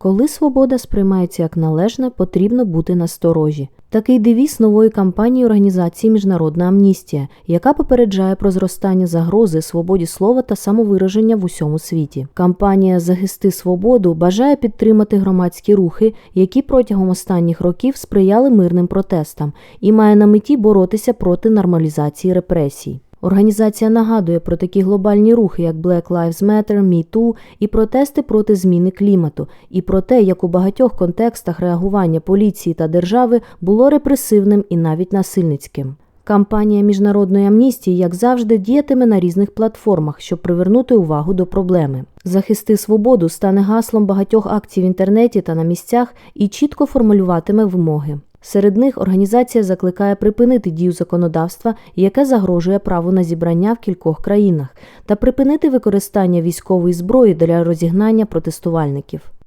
Коли свобода сприймається як належне, потрібно бути насторожі. Такий девіз нової кампанії організації Міжнародна амністія, яка попереджає про зростання загрози свободі слова та самовираження в усьому світі. Кампанія Захисти свободу бажає підтримати громадські рухи, які протягом останніх років сприяли мирним протестам, і має на меті боротися проти нормалізації репресій. Організація нагадує про такі глобальні рухи, як Black Lives Matter, Me і протести проти зміни клімату, і про те, як у багатьох контекстах реагування поліції та держави було репресивним і навіть насильницьким. Кампанія міжнародної амністії, як завжди, діятиме на різних платформах, щоб привернути увагу до проблеми. Захисти свободу стане гаслом багатьох акцій в інтернеті та на місцях і чітко формулюватиме вимоги. Серед них організація закликає припинити дію законодавства, яке загрожує право на зібрання в кількох країнах, та припинити використання військової зброї для розігнання протестувальників.